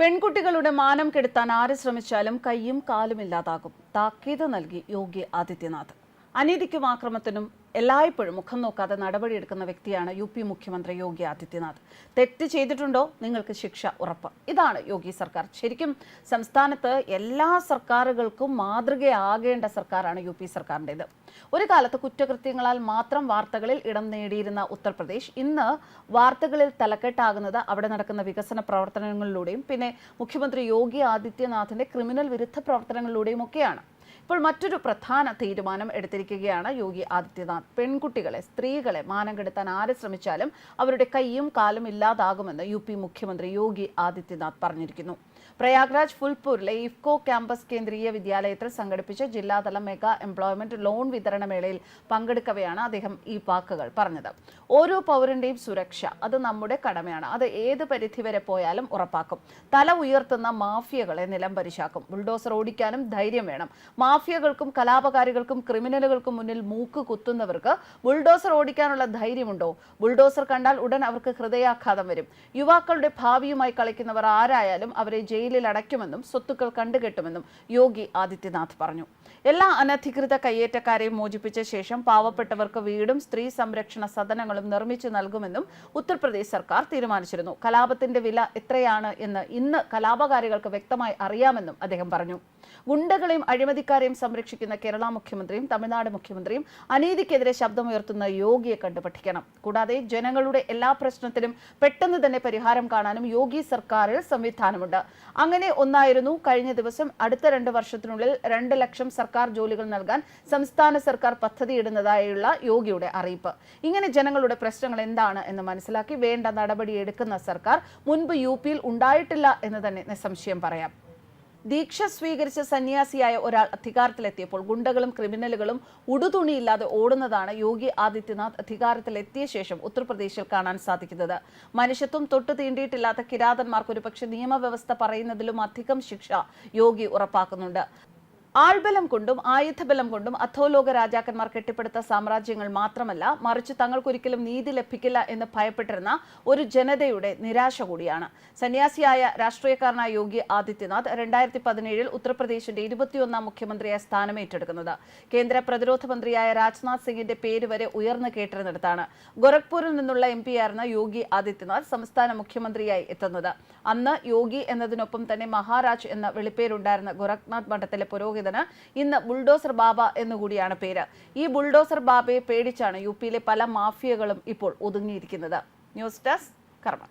പെൺകുട്ടികളുടെ മാനം കെടുത്താൻ ആര് ശ്രമിച്ചാലും കൈയും കാലും ഇല്ലാതാകും. താക്കീത് നൽകി യോഗി ആദിത്യനാഥ്. അനീതിക്കും ആക്രമത്തിനും എല്ലായ്പ്പോഴും മുഖം നോക്കാതെ നടപടിയെടുക്കുന്ന വ്യക്തിയാണ് യു പി മുഖ്യമന്ത്രി യോഗി ആദിത്യനാഥ്. തെറ്റ് ചെയ്തിട്ടുണ്ടോ? നിങ്ങൾക്ക് ശിക്ഷ ഉറപ്പ്. ഇതാണ് യോഗി സർക്കാർ. ശരിക്കും സംസ്ഥാനത്ത് എല്ലാ സർക്കാരുകൾക്കും മാതൃകയാകേണ്ട സർക്കാരാണ് യു പി സർക്കാരിന്റെത്. ഒരു കാലത്ത് കുറ്റകൃത്യങ്ങളാൽ മാത്രം വാർത്തകളിൽ ഇടം നേടിയിരുന്ന ഉത്തർപ്രദേശ് ഇന്ന് വാർത്തകളിൽ തലക്കെട്ടാകുന്നത് അവിടെ നടക്കുന്ന വികസന പ്രവർത്തനങ്ങളിലൂടെയും പിന്നെ മുഖ്യമന്ത്രി യോഗി ആദിത്യനാഥിന്റെ ക്രിമിനൽ വിരുദ്ധ പ്രവർത്തനങ്ങളിലൂടെയും ഒക്കെയാണ്. ഇപ്പോൾ മറ്റൊരു പ്രധാന തീരുമാനം എടുത്തിരിക്കുകയാണ് യോഗി ആദിത്യനാഥ്. പെൺകുട്ടികളെ സ്ത്രീകളെ മാനം കെടുത്താൻ ആരെ ശ്രമിച്ചാലും അവരുടെ കൈയും കാലും ഇല്ലാതാകുമെന്ന് യു പി മുഖ്യമന്ത്രി യോഗി ആദിത്യനാഥ് പറഞ്ഞിരിക്കുന്നു. പ്രയാഗ്രാജ് ഫുൽപൂരിലെ ഇഫ്കോ ക്യാമ്പസ് കേന്ദ്രീയ വിദ്യാലയത്തിൽ സംഘടിപ്പിച്ച ജില്ലാതല മെഗാ എംപ്ലോയ്മെന്റ് ലോൺ വിതരണ മേളയിൽ പങ്കെടുക്കവെയാണ് അദ്ദേഹം ഈ വാക്കുകൾ പറഞ്ഞത്. ഓരോ പൗരന്റെയും സുരക്ഷ അത് നമ്മുടെ കടമയാണ്. അത് ഏത് പരിധിവരെ പോയാലും ഉറപ്പാക്കും. തല ഉയർത്തുന്ന മാഫിയകളെ നിലം പരിശാക്കും ബുൾഡോസർ ഓടിക്കാനും ധൈര്യം വേണം. മാഫിയകൾക്കും കലാപകാരികൾക്കും ക്രിമിനലുകൾക്കും മുന്നിൽ മൂക്ക് കുത്തുന്നവർക്ക് ബുൾഡോസർ ഓടിക്കാനുള്ള ധൈര്യമുണ്ടോ? ബുൾഡോസർ കണ്ടാൽ ഉടൻ അവർക്ക് ഹൃദയാഘാതം വരും. യുവാക്കളുടെ ഭാവിയുമായി കളിക്കുന്നവർ ആരായാലും അവരെ ജയിലിൽ അടയ്ക്കുമെന്നും സ്വത്തുക്കൾ കണ്ടുകെട്ടുമെന്നും യോഗി ആദിത്യനാഥ് പറഞ്ഞു. എല്ലാ അനധികൃത കയ്യേറ്റക്കാരെയും മോചിപ്പിച്ച ശേഷം പാവപ്പെട്ടവർക്ക് വീടും സ്ത്രീ സംരക്ഷണ സദനങ്ങളും നിർമ്മിച്ചു നൽകുമെന്നും ഉത്തർപ്രദേശ് സർക്കാർ തീരുമാനിച്ചിരുന്നു. കലാപത്തിന്റെ വില എത്രയാണ് എന്ന് ഇന്ന് കലാപകാരികൾക്ക് വ്യക്തമായി അറിയാമെന്നും അദ്ദേഹം പറഞ്ഞു. ഗുണ്ടകളെയും അഴിമതിക്കാരെയും സംരക്ഷിക്കുന്ന കേരള മുഖ്യമന്ത്രിയും തമിഴ്നാട് മുഖ്യമന്ത്രിയും അനീതിക്കെതിരെ ശബ്ദമുയർത്തുന്ന യോഗിയെ കണ്ടു പഠിക്കണം കൂടാതെ ജനങ്ങളുടെ എല്ലാ പ്രശ്നത്തിനും പെട്ടെന്ന് തന്നെ പരിഹാരം കാണാനും യോഗി സർക്കാരിൽ സംവിധാനമുണ്ട്. അങ്ങനെ ഒന്നായിരുന്നു കഴിഞ്ഞ ദിവസം അടുത്ത രണ്ട് വർഷത്തിനുള്ളിൽ രണ്ട് ലക്ഷം സർക്കാർ ജോലികൾ നൽകാൻ സംസ്ഥാന സർക്കാർ പദ്ധതിയിടുന്നതായുള്ള യോഗിയുടെ അറിയിപ്പ്. ഇങ്ങനെ ജനങ്ങളുടെ പ്രശ്നങ്ങൾ എന്താണ് എന്ന് മനസ്സിലാക്കി വേണ്ട നടപടി എടുക്കുന്ന സർക്കാർ മുൻപ് യു പിയിൽ ഉണ്ടായിട്ടില്ല എന്ന് തന്നെ നിസ്സംശയം പറയാം. ദീക്ഷ സ്വീകരിച്ച സന്യാസിയായ ഒരാൾ അധികാരത്തിലെത്തിയപ്പോൾ ഗുണ്ടകളും ക്രിമിനലുകളും ഉടുതുണിയില്ലാതെ ഓടുന്നതാണ് യോഗി ആദിത്യനാഥ് അധികാരത്തിലെത്തിയ ശേഷം ഉത്തർപ്രദേശിൽ കാണാൻ സാധിക്കുന്നത്. മനുഷ്യത്വം തൊട്ട് തീണ്ടിയിട്ടില്ലാത്ത കിരാതന്മാർക്ക് ഒരുപക്ഷെ നിയമവ്യവസ്ഥ പറയുന്നതിലും അധികം ശിക്ഷ യോഗി ഉറപ്പാക്കുന്നുണ്ട്. ആൾബലം കൊണ്ടും ആയുധബലം കൊണ്ടും അധോലോക രാജാക്കന്മാർ കെട്ടിപ്പടുത്ത സാമ്രാജ്യങ്ങൾ മാത്രമല്ല മറിച്ച് തങ്ങൾക്കൊരിക്കലും നീതി ലഭിക്കില്ല എന്ന് ഭയപ്പെട്ടിരുന്ന ഒരു ജനതയുടെ നിരാശ കൂടിയാണ്. സന്യാസിയായ രാഷ്ട്രീയക്കാരനായ യോഗി ആദിത്യനാഥ് രണ്ടായിരത്തി പതിനേഴിൽ ഉത്തർപ്രദേശിന്റെ ഇരുപത്തിയൊന്നാം മുഖ്യമന്ത്രിയായി സ്ഥാനം ഏറ്റെടുക്കുന്നത് കേന്ദ്ര പ്രതിരോധ മന്ത്രിയായ രാജ്നാഥ് സിംഗിന്റെ പേര് വരെ ഉയർന്നു കേട്ടിരുന്നിടത്താണ് ഗോരഖ്പൂരിൽ നിന്നുള്ള എം പിയായിരുന്ന യോഗി ആദിത്യനാഥ് സംസ്ഥാന മുഖ്യമന്ത്രിയായി എത്തുന്നത്. അന്ന് യോഗി എന്നതിനൊപ്പം തന്നെ മഹാരാജ് എന്ന വെളിപ്പേരുണ്ടായിരുന്ന ഗോരഖ്നാഥ് മഠത്തിലെ പുരോഹിതന് ഇന്ന് ബുൾഡോസർ ബാബ എന്നുകൂടിയാണ് പേര്. ഈ ബുൾഡോസർ ബാബയെ പേടിച്ചാണ് യു പിയിലെ പല മാഫിയകളും ഇപ്പോൾ ഒതുങ്ങിയിരിക്കുന്നത്. ന്യൂസ് ഡെസ്ക് കർമ്മ